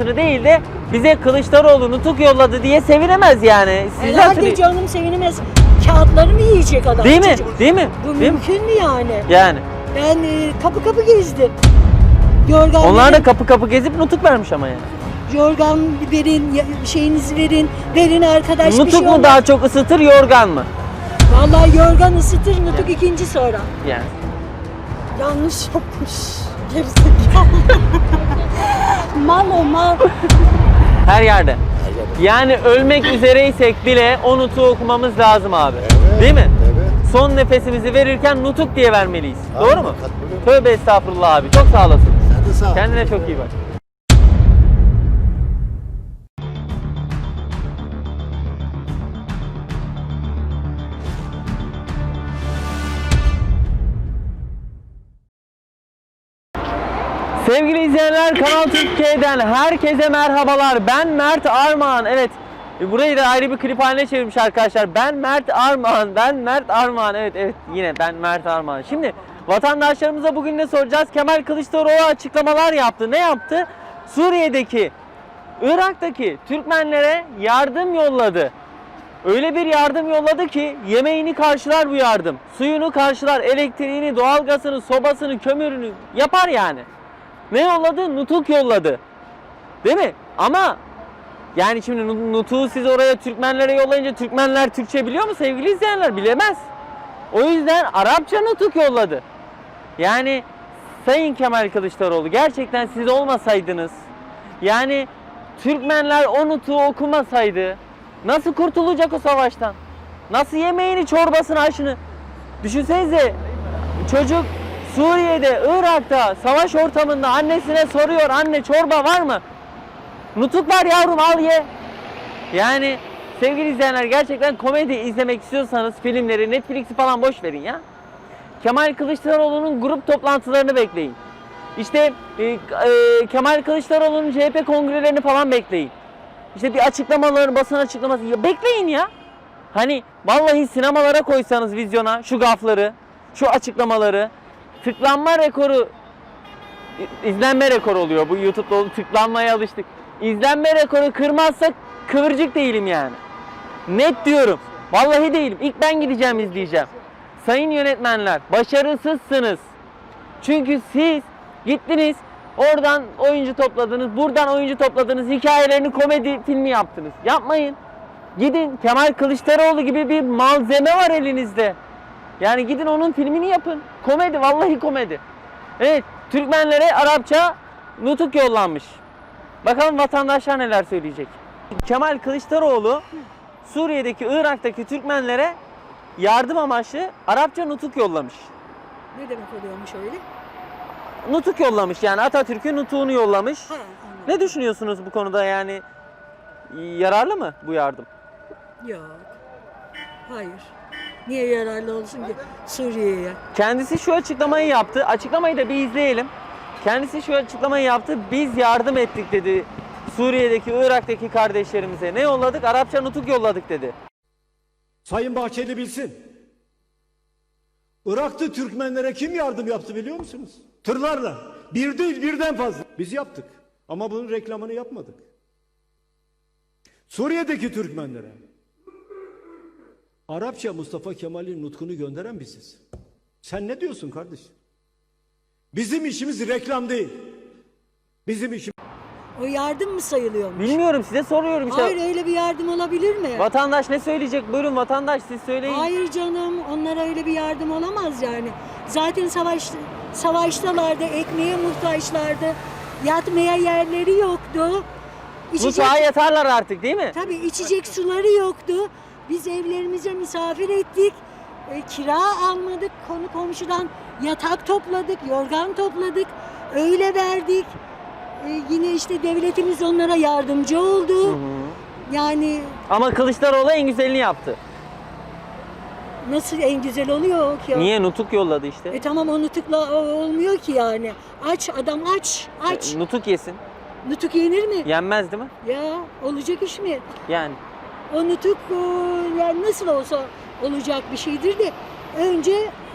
toplantısını değil de bize Kılıçdaroğlu nutuk yolladı diye sevinemez yani. Siz Herhalde hatırlayın. canım sevinemez. Kağıtları mı yiyecek adam? Değil mi? çocuk? Değil mi? Bu Değil mi? mümkün mü yani? Yani. Ben e, kapı kapı gezdim. Yorgan Onlar da verin, kapı kapı gezip nutuk vermiş ama yani. yorgan verin, ya- şeyinizi verin, verin arkadaş bir Nutuk şey mu olmaz. daha çok ısıtır yorgan mı? Vallahi yorgan ısıtır, nutuk ikinci sonra. Yani. Yanlış yapmış. Gerizekalı. mal o mal. Her yerde. Yani ölmek üzereysek bile o nutuğu okumamız lazım abi. Değil mi? Evet. Son nefesimizi verirken nutuk diye vermeliyiz. Aynen, Doğru mu? katılıyorum. Tövbe estağfurullah abi. Çok sağ olasın. Sen de sağ ol. Kendine çok iyi bak. Sevgili izleyenler Kanal Türkiye'den herkese merhabalar. Ben Mert Armağan. Evet. e, Burayı da ayrı bir klip haline çevirmiş arkadaşlar. Ben Mert Armağan. Ben Mert Armağan. Evet evet yine ben Mert Armağan. Şimdi vatandaşlarımıza bugün ne soracağız? Kemal Kılıçdaroğlu açıklamalar yaptı. Ne yaptı? Suriye'deki, Irak'taki Türkmenlere yardım yolladı. Öyle bir yardım yolladı ki yemeğini karşılar bu yardım. Suyunu karşılar, elektriğini, doğalgazını, sobasını, kömürünü yapar yani. Ne yolladı? Nutuk yolladı. Değil mi? Ama yani şimdi nu- nutuğu siz oraya Türkmenlere yollayınca Türkmenler Türkçe biliyor mu sevgili izleyenler? Bilemez. O yüzden Arapça nutuk yolladı. Yani Sayın Kemal Kılıçdaroğlu gerçekten siz olmasaydınız yani Türkmenler o nutuğu okumasaydı nasıl kurtulacak o savaştan? Nasıl yemeğini, çorbasını, aşını? Düşünsenize çocuk Suriye'de, Irak'ta, savaş ortamında annesine soruyor anne çorba var mı? Nutuk var yavrum al ye. Yani sevgili izleyenler gerçekten komedi izlemek istiyorsanız filmleri, Netflix'i falan boş verin ya. Kemal Kılıçdaroğlu'nun grup toplantılarını bekleyin. İşte e, e, Kemal Kılıçdaroğlu'nun CHP kongrelerini falan bekleyin. İşte bir açıklamalarını, basın açıklaması. Ya bekleyin ya. Hani vallahi sinemalara koysanız vizyona şu gafları, şu açıklamaları, tıklanma rekoru, izlenme rekoru oluyor. Bu YouTube'da tıklanmaya alıştık. İzlenme rekoru kırmazsak kıvırcık değilim yani. Net diyorum. Vallahi değilim. İlk ben gideceğim izleyeceğim. Sayın yönetmenler başarısızsınız. Çünkü siz gittiniz oradan oyuncu topladınız, buradan oyuncu topladınız, hikayelerini komedi filmi yaptınız. Yapmayın. Gidin Kemal Kılıçdaroğlu gibi bir malzeme var elinizde. Yani gidin onun filmini yapın. Komedi, vallahi komedi. Evet, Türkmenlere Arapça nutuk yollanmış. Bakalım vatandaşlar neler söyleyecek. Kemal Kılıçdaroğlu Suriye'deki, Irak'taki Türkmenlere yardım amaçlı Arapça nutuk yollamış. Ne demek oluyormuş öyle? Nutuk yollamış yani Atatürk'ün nutuğunu yollamış. Ha, anladım. Ne düşünüyorsunuz bu konuda yani yararlı mı bu yardım? Yok. Hayır. Niye yararlı olsun ki Suriye'ye? Kendisi şu açıklamayı yaptı. Açıklamayı da bir izleyelim. Kendisi şu açıklamayı yaptı. Biz yardım ettik dedi. Suriye'deki, Irak'taki kardeşlerimize. Ne yolladık? Arapça nutuk yolladık dedi. Sayın Bahçeli bilsin. Irak'ta Türkmenlere kim yardım yaptı biliyor musunuz? Tırlarla. Bir değil birden fazla. Biz yaptık. Ama bunun reklamını yapmadık. Suriye'deki Türkmenlere. Arapça Mustafa Kemal'in nutkunu gönderen biziz. Sen ne diyorsun kardeşim? Bizim işimiz reklam değil. Bizim işimiz O yardım mı sayılıyormuş? Bilmiyorum size soruyorum işte. Hayır öyle bir yardım olabilir mi? Vatandaş ne söyleyecek? Buyurun vatandaş siz söyleyin. Hayır canım onlara öyle bir yardım olamaz yani. Zaten savaş savaştalardı, ekmeğe muhtaçlardı. Yatmaya yerleri yoktu. İçecek, Mutfağa yatarlar artık değil mi? tabii içecek suları yoktu. Biz evlerimize misafir ettik. E, kira almadık. Konu komşudan yatak topladık, yorgan topladık. Öyle verdik. E, yine işte devletimiz onlara yardımcı oldu. Yani Ama Kılıçdaroğlu en güzelini yaptı. nasıl en güzel oluyor ki? Niye? Nutuk yolladı işte. E tamam o nutukla o- olmuyor ki yani. Aç adam aç aç. Nutuk yesin. Nutuk yenir mi? Yenmez değil mi? Ya olacak iş mi? Yani. O nutuk e, yani nasıl olsa olacak bir şeydir de önce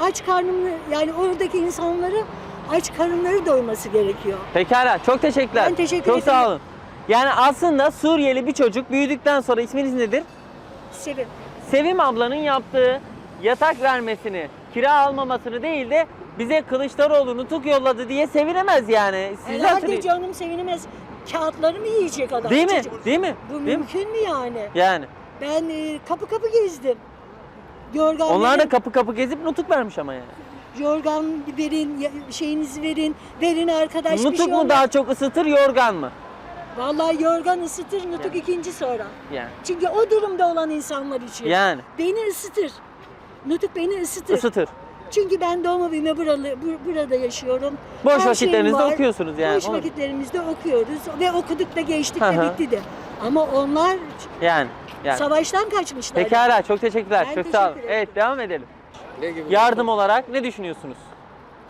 aç karnını yani oradaki insanları aç karınları doyması gerekiyor. Pekala. Çok teşekkürler. Ben teşekkür Çok ederim. sağ olun. Yani aslında Suriyeli bir çocuk büyüdükten sonra isminiz nedir? Sevim. Sevim ablanın yaptığı yatak vermesini, kira almamasını değil de bize Kılıçdaroğlu nutuk yolladı diye sevinemez yani. Siz Herhalde hatırlayın. canım sevinemez. Kağıtları mı yiyecek adam? Değil mi? çocuk? Değil mi? Bu Değil mi? mümkün mü yani? Yani. Ben e, kapı kapı gezdim. Yorgan Onlar da kapı kapı gezip nutuk vermiş ama yani. yorgan verin, ya- şeyinizi verin, verin arkadaş bir nutuk şey mu olmaz. daha çok ısıtır, yorgan mı? Vallahi yorgan ısıtır, nutuk ikinci sonra. Yani. Çünkü o durumda olan insanlar için. Yani. Beni ısıtır. Nutuk beni ısıtır. Isıtır. Çünkü ben doğma büyüme buralı, bu- burada yaşıyorum. Boş Her şeyim vakitlerinizde var. okuyorsunuz yani. Boş Onu- vakitlerimizde okuyoruz ve okuduk da geçtik Hı de hı. bitti de. Ama onlar Yani. yani. savaştan kaçmışlar. Pekala çok teşekkürler. Ben çok sağ olun. teşekkür ederim. Evet devam edelim. Ne gibi? Yardım olarak ne düşünüyorsunuz?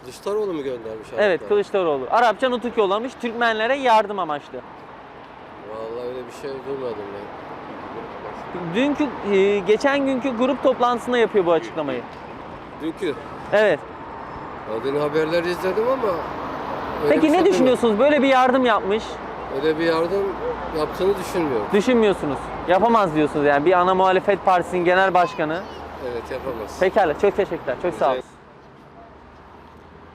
Kılıçdaroğlu mu göndermiş? Evet Araplara? Kılıçdaroğlu. Arapça nutuk yollamış Türkmenlere yardım amaçlı. Vallahi öyle bir şey duymadım ben. Dünkü e, geçen günkü grup toplantısında yapıyor bu açıklamayı. Dünkü. Evet. Ya Dün haberleri izledim ama... öyle Peki bir ne şey düşünüyorsunuz? Böyle bir yardım yapmış. Öyle bir yardım yaptığını düşünmüyorum. Düşünmüyorsunuz. Yapamaz diyorsunuz yani. Bir ana muhalefet partisinin genel başkanı. Evet yapamaz. Pekala çok teşekkürler. Çok sağ olun.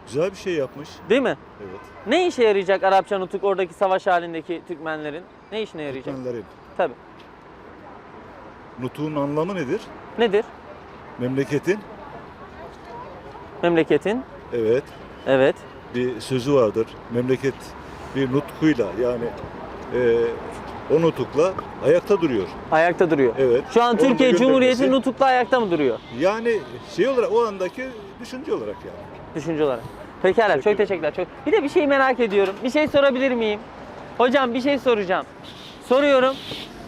Güzel bir şey yapmış. Değil mi? Evet. Ne işe yarayacak Arapça nutuk oradaki savaş halindeki Türkmenlerin? Ne işine yarayacak? Türkmenlerin. Tabii. Nutuk'un anlamı nedir? Nedir? Memleketin, Memleketin. evet, Evet. bir sözü vardır. Memleket bir nutkuyla yani e, o nutukla ayakta duruyor. Ayakta duruyor. Evet. Şu an Onun Türkiye Cumhuriyeti nutukla ayakta mı duruyor? Yani şey olarak o andaki düşünce olarak yani. Düşünce olarak. Pekala çok Teşekkür teşekkürler. Çok. Bir de bir şey merak ediyorum. Bir şey sorabilir miyim? Hocam bir şey soracağım. Soruyorum.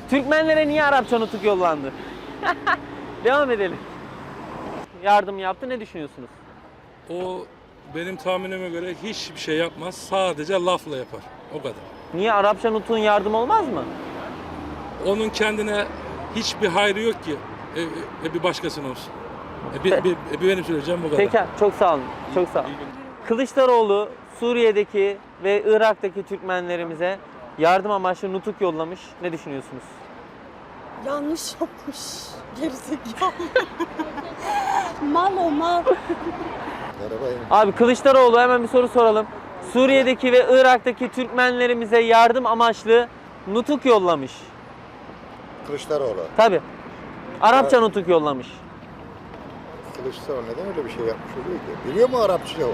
Türkmenlere niye Arapça nutuk yollandı? Devam edelim. Yardım yaptı. Ne düşünüyorsunuz? O benim tahminime göre hiçbir şey yapmaz. Sadece lafla yapar. O kadar. Niye Arapça nutuğun yardım olmaz mı? Onun kendine hiçbir hayrı yok ki. E, e, e, bir başkasının olsun. E, bir, bir, e, bir benim söyleyeceğim bu kadar. Peki çok sağ olun. Çok sağ olun. Kılıçdaroğlu Suriye'deki ve Irak'taki Türkmenlerimize yardım amaçlı nutuk yollamış. Ne düşünüyorsunuz? Yanlış yapmış. Gerizekalı. mal o mal. Abi Kılıçdaroğlu hemen bir soru soralım. Suriye'deki ve Irak'taki Türkmenlerimize yardım amaçlı nutuk yollamış. Kılıçdaroğlu. Tabi. Arapça nutuk yollamış. Kılıçdaroğlu neden öyle bir şey yapmış oluyor ki? Biliyor mu Arapça o?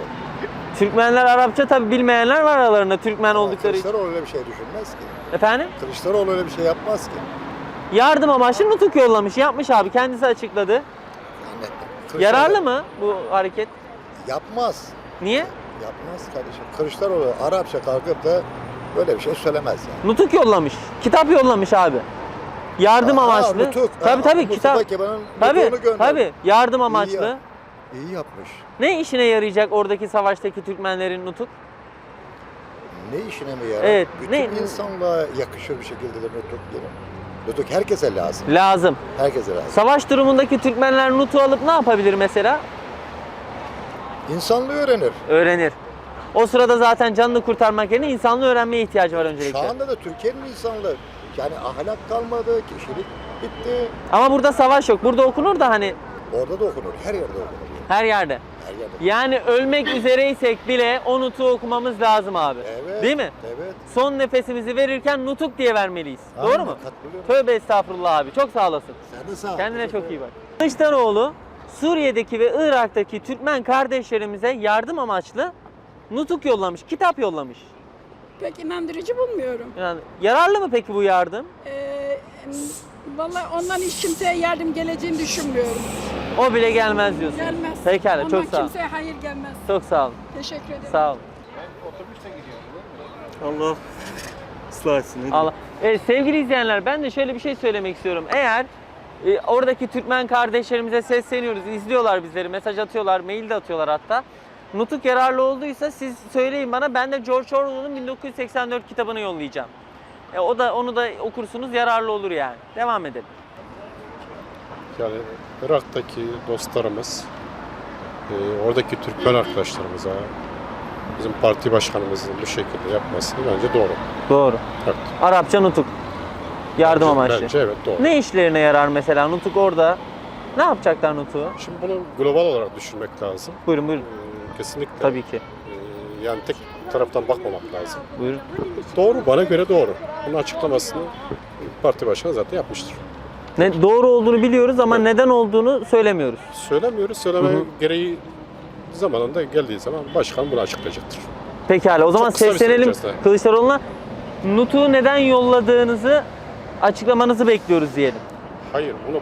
Türkmenler Arapça tabi bilmeyenler var aralarında Türkmen Ama oldukları için. Kılıçdaroğlu öyle bir şey düşünmez ki. Efendim? Kılıçdaroğlu öyle bir şey yapmaz ki. Yardım amaçlı nutuk yollamış. Yapmış abi kendisi açıkladı. Kılıçdaroğlu Yararlı mı bu hareket? Yapmaz. Niye? Yapmaz kardeşim. Kılıçdaroğlu Arapça kalkıp da böyle bir şey söylemez yani. Nutuk yollamış. Kitap yollamış abi. Yardım Aa, amaçlı. nutuk. Tabi Aa, tabi Mustafa kitap. Kemal'in Tabi nutuğunu gönder. tabi yardım amaçlı. ya. İyi yapmış. Ne işine yarayacak oradaki savaştaki Türkmenlerin nutuk? Ne işine mi yarar? Evet, Bütün ne- insanlığa yakışır bir şekilde de nutuk gelir. Nutuk herkese lazım. Lazım. Herkese lazım. Savaş durumundaki Türkmenler nutu alıp ne yapabilir mesela? İnsanlığı öğrenir. Öğrenir. O sırada zaten canını kurtarmak yerine insanlığı öğrenmeye ihtiyacı var öncelikle. Şu anda da Türkiye'nin insanlığı yani ahlak kalmadı, kişilik bitti. Ama burada savaş yok. Burada okunur da hani Orada da okunur, her yerde okunur. her yerde. Her yerde. Yani ölmek üzereysek bile o nutuğu okumamız lazım abi. Evet. Değil mi? Evet. Son nefesimizi verirken nutuk diye vermeliyiz. Aynen, Doğru mu? katılıyorum. Tövbe estağfurullah abi. Çok sağ olasın. Sen de sağ ol. Kendine çok iyi bak. Kılıçdaroğlu Suriye'deki ve Irak'taki Türkmen kardeşlerimize yardım amaçlı nutuk yollamış, kitap yollamış. Pek inandırıcı bulmuyorum. Yani yararlı mı peki bu yardım? Ee, vallahi ondan hiç kimseye yardım geleceğini düşünmüyorum. O bile gelmez diyorsun. Gelmez. Pekala ondan çok sağ ol. kimseye hayır gelmez. Çok sağ olun. Teşekkür ederim. Sağ olun. Allah ıslah etsin. Allah. Evet, sevgili izleyenler ben de şöyle bir şey söylemek istiyorum. Eğer e, oradaki Türkmen kardeşlerimize sesleniyoruz, izliyorlar bizleri, mesaj atıyorlar, mail de atıyorlar hatta. Nutuk yararlı olduysa siz söyleyin bana ben de George Orwell'ın 1984 kitabını yollayacağım. E, o da onu da okursunuz yararlı olur yani. Devam edelim. Yani Irak'taki dostlarımız, e, oradaki Türkmen arkadaşlarımıza Bizim parti başkanımızın bu şekilde yapması bence doğru. Doğru. Evet. Arapça nutuk. Yardım Bence- amaçlı. Bence evet doğru. Ne işlerine yarar mesela nutuk orada? Ne yapacaklar nutuğu? Şimdi bunu global olarak düşünmek lazım. Buyurun buyurun. Ee, kesinlikle. Tabii ki. Ee, yani tek taraftan bakmamak lazım. Buyurun. Doğru, bana göre doğru. Bunun açıklamasını parti başkanı zaten yapmıştır. Ne doğru olduğunu biliyoruz ama neden olduğunu söylemiyoruz. Söylemiyoruz, söyleme Hı hı. gereği zamanında geldiği zaman başkan bunu açıklayacaktır. Pekala o zaman Çok kısa bir süre seslenelim içerisinde. Kılıçdaroğlu'na. Nutuk'u neden yolladığınızı açıklamanızı bekliyoruz diyelim. Hayır, bunu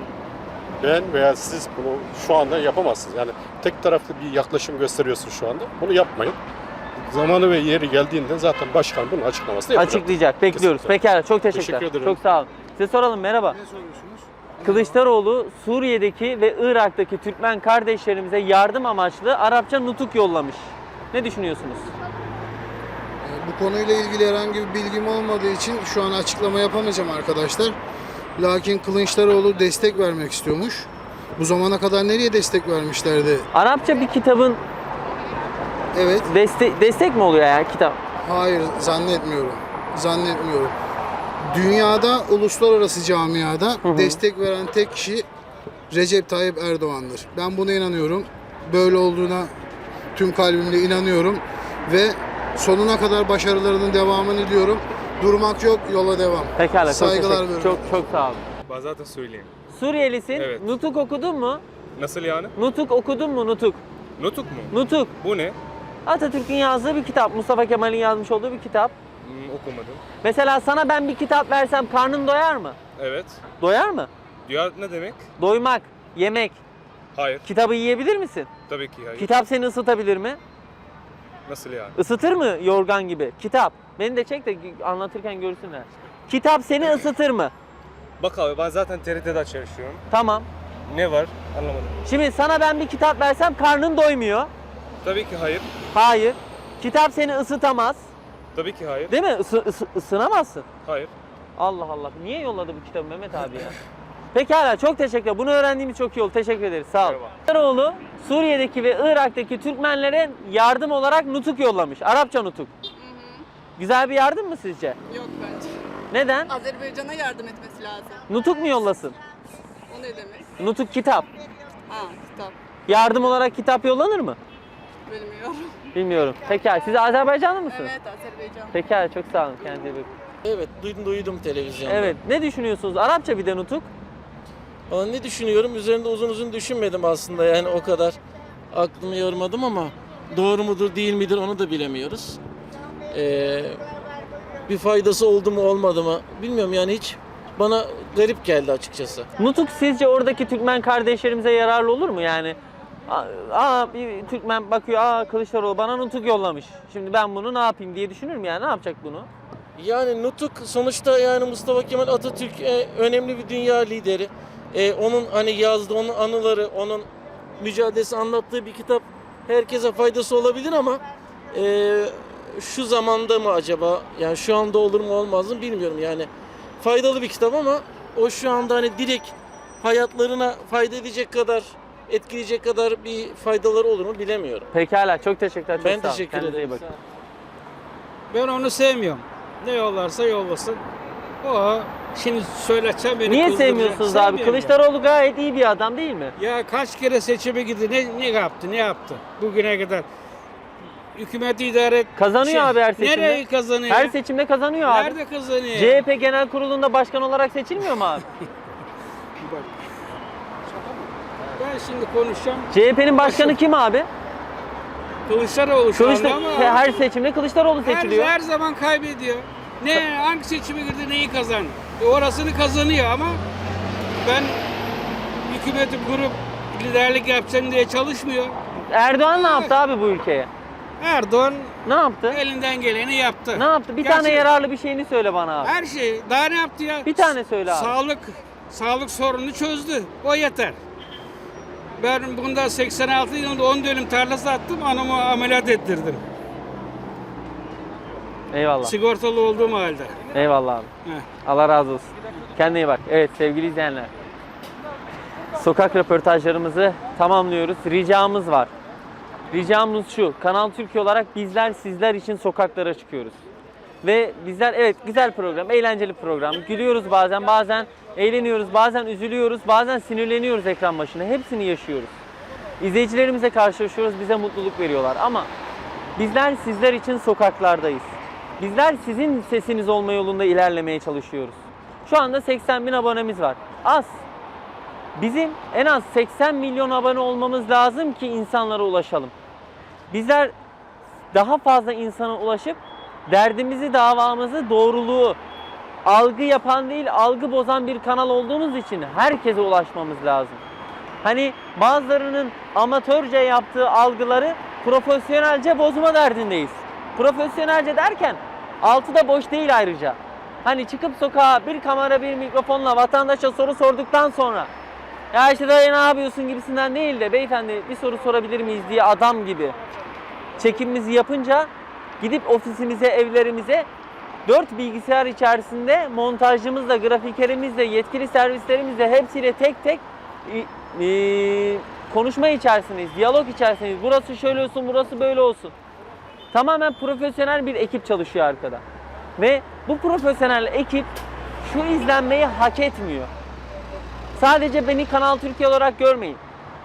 ben veya siz bunu şu anda yapamazsınız. Yani tek taraflı bir yaklaşım gösteriyorsun şu anda. Bunu yapmayın. Zamanı ve yeri geldiğinde zaten başkan bunun açıklamasını yapacak. Açıklayacak. Bekliyoruz. Kesinlikle. Pekala çok teşekkürler. Teşekkür ederim. Çok sağ olun. Size soralım merhaba. Kılıçdaroğlu Suriye'deki ve Irak'taki Türkmen kardeşlerimize yardım amaçlı Arapça nutuk yollamış. Ne düşünüyorsunuz? Bu konuyla ilgili herhangi bir bilgim olmadığı için şu an açıklama yapamayacağım arkadaşlar. Lakin Kılıçdaroğlu destek vermek istiyormuş. Bu zamana kadar nereye destek vermişlerdi? Arapça bir kitabın Evet, destek destek mi oluyor ya kitap? hayır zannetmiyorum. Zannetmiyorum. Dünyada, uluslararası camiada hı. destek veren tek kişi Recep Tayyip Erdoğan'dır. Ben buna inanıyorum. Böyle olduğuna tüm kalbimle inanıyorum ve sonuna kadar başarılarının devamını diliyorum. Durmak yok, yola devam. Pekala çok Saygılar veriyorum. Çok çok sağ olun. Ben zaten söyleyeyim. Suriyelisin. Evet. Nutuk okudun mu? Nasıl yani? Nutuk okudun mu? Nutuk. Nutuk mu? Nutuk. Bu ne? Atatürk'ün yazdığı bir kitap. Mustafa Kemal'in yazmış olduğu bir kitap. Hmm, okumadım. Mesela sana ben bir kitap versem karnın doyar mı? Evet. Doyar mı? Duyar ne demek? Doymak, yemek. Hayır. Kitabı yiyebilir misin? Tabii ki hayır. Kitap seni ısıtabilir mi? Nasıl yani? Isıtır mı yorgan gibi? Kitap. Beni de çek de anlatırken görsünler. Kitap seni ısıtır mı? Bak abi ben zaten TRT'de çalışıyorum. Tamam. Ne var? Anlamadım. Şimdi sana ben bir kitap versem karnın doymuyor. Tabii ki hayır. Hayır. Kitap seni ısıtamaz. Tabii ki hayır. Değil mi? Isı, ısı- ısınamazsın. Hayır. Allah Allah. Niye yolladı bu kitabı Mehmet abi ya? Pekala çok teşekkür ederim. Bunu öğrendiğimiz çok iyi oldu. Teşekkür ederiz. Sağ ol. Merhaba. Kılıçdaroğlu Suriye'deki ve Irak'taki Türkmenlere yardım olarak nutuk yollamış. Arapça nutuk. Güzel bir yardım mı sizce? Yok bence. Neden? Azerbaycan'a yardım etmesi lazım. Nutuk mu yollasın? O ne demek? Nutuk kitap. Ha kitap. Yardım olarak kitap yollanır mı? Bilmiyorum. Bilmiyorum. Pekala. Siz Azerbaycanlı mısınız? Evet Azerbaycan. Pekala çok sağ olun. Kendinize iyi bakın. Evet duydum, duydum televizyonda. Evet. Ne düşünüyorsunuz? Arapça bir de nutuk. Ama ne düşünüyorum? Üzerinde uzun uzun düşünmedim aslında yani o kadar aklımı yormadım ama doğru mudur değil midir onu da bilemiyoruz. Ee, bir faydası oldu mu olmadı mı bilmiyorum yani hiç bana garip geldi açıkçası. Nutuk sizce oradaki Türkmen kardeşlerimize yararlı olur mu yani? Aa, bir Türkmen bakıyor, aa Kılıçdaroğlu bana nutuk yollamış. Şimdi ben bunu ne yapayım diye düşünür mü yani? Ne yapacak bunu? Yani Nutuk sonuçta yani Mustafa Kemal Atatürk önemli bir dünya lideri. E, onun hani yazdığı, onun anıları, onun mücadelesi anlattığı bir kitap herkese faydası olabilir ama e, şu zamanda mı acaba? Yani şu anda olur mu olmaz mı bilmiyorum yani. Faydalı bir kitap ama o şu anda hani direkt hayatlarına fayda edecek kadar, etkileyecek kadar bir faydaları olur mu bilemiyorum. Pekala, çok teşekkürler. Çok ben sağ teşekkür Kendinize iyi ederim. bakın. Ben onu sevmiyorum. Ne yollarsa yollasın. O şimdi söyleteceğim beni Niye kızdıracak. sevmiyorsunuz abi? Sevmiyorum Kılıçdaroğlu gayet iyi bir adam değil mi? Ya. ya kaç kere seçime gitti. Ne, ne yaptı? Ne yaptı? Bugüne kadar. Hükümeti idare et. Kazanıyor Şey, abi her seçimde. Nereye kazanıyor? Her seçimde kazanıyor abi. Nerede kazanıyor? CHP Genel Kurulu'nda başkan olarak seçilmiyor mu abi? Ben şimdi konuşacağım. CHP'nin başkanı kim abi? Kılıçdaroğlu şu anda ama her seçimde Kılıçdaroğlu her, seçiliyor. her zaman kaybediyor. Ne hangi seçime girdi neyi kazandı? E, orasını kazanıyor ama ben hükümeti kurup liderlik yapacağım diye çalışmıyor. Erdoğan ne yaptı abi bu ülkeye? Erdoğan Ne yaptı? elinden geleni yaptı. Ne yaptı? Bir Gerçi- tane yararlı bir şeyini söyle bana abi. Her şey. Daha ne yaptı ya? Bir tane söyle abi. Sağlık sağlık sorununu çözdü. O yeter. Ben bunda 86 yılında 10 dönüm tarla sattım. Anamı ameliyat ettirdim. Eyvallah. Sigortalı olduğum halde. Eyvallah abi. Heh. Allah razı olsun. Kendine iyi bak. Evet sevgili izleyenler. Sokak röportajlarımızı tamamlıyoruz. Ricamız var. Ricamız şu, Kanal Türkiye olarak bizler sizler için sokaklara çıkıyoruz. Ve bizler evet güzel program, eğlenceli program. Gülüyoruz bazen, bazen eğleniyoruz, bazen üzülüyoruz, bazen sinirleniyoruz ekran başına. Hepsini yaşıyoruz. İzleyicilerimize karşılaşıyoruz, bize mutluluk veriyorlar ama bizler sizler için sokaklardayız. Bizler sizin sesiniz olma yolunda ilerlemeye çalışıyoruz. Şu anda 80 bin abonemiz var. Az. Bizim en az 80 milyon abone olmamız lazım ki insanlara ulaşalım. Bizler daha fazla insana ulaşıp derdimizi, davamızı, doğruluğu algı yapan değil, algı bozan bir kanal olduğumuz için herkese ulaşmamız lazım. Hani bazılarının amatörce yaptığı algıları profesyonelce bozma derdindeyiz. Profesyonelce derken altı da boş değil ayrıca. Hani çıkıp sokağa bir kamera bir mikrofonla vatandaşa soru sorduktan sonra ya işte dayı ne yapıyorsun gibisinden değil de beyefendi bir soru sorabilir miyiz diye adam gibi çekimimizi yapınca gidip ofisimize, evlerimize dört bilgisayar içerisinde montajcımızla, grafikerimizle, yetkili servislerimizle hepsiyle tek tek e, konuşma içerisindeyiz, diyalog içerisindeyiz. Burası şöyle olsun, burası böyle olsun. Tamamen profesyonel bir ekip çalışıyor arkada. Ve bu profesyonel ekip şu izlenmeyi hak etmiyor. Sadece beni Kanal Türkiye olarak görmeyin.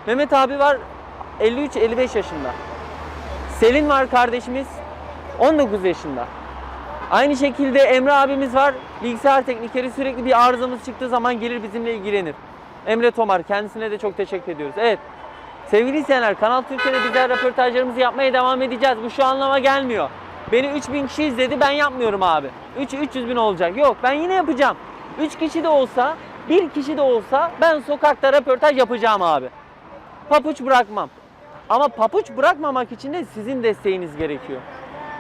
Mehmet abi var 53-55 yaşında. Selin var kardeşimiz 19 yaşında. Aynı şekilde Emre abimiz var. Bilgisayar teknikeri sürekli bir arızamız çıktığı zaman gelir bizimle ilgilenir. Emre Tomar kendisine de çok teşekkür ediyoruz. Evet. Sevgili izleyenler Kanal Türkiye'de bizler röportajlarımızı yapmaya devam edeceğiz. Bu şu anlama gelmiyor. Beni 3000 kişi izledi ben yapmıyorum abi. 3 300 bin olacak. Yok ben yine yapacağım. 3 kişi de olsa, bir kişi de olsa ben sokakta röportaj yapacağım abi. Papuç bırakmam. Ama papuç bırakmamak için de sizin desteğiniz gerekiyor.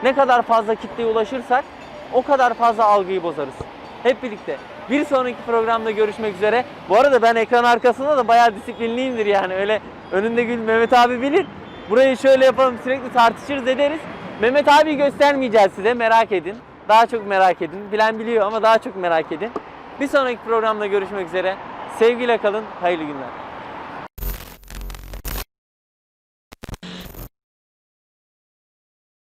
Ne kadar fazla kitleye ulaşırsak o kadar fazla algıyı bozarız. Hep birlikte. Bir sonraki programda görüşmek üzere. Bu arada ben ekran arkasında da bayağı disiplinliyimdir yani. Öyle önünde gül Mehmet abi bilir. Burayı şöyle yapalım sürekli tartışırız ederiz. Mehmet abi göstermeyeceğiz size merak edin. Daha çok merak edin. Bilen biliyor ama daha çok merak edin. Bir sonraki programda görüşmek üzere. Sevgiyle kalın. Hayırlı günler.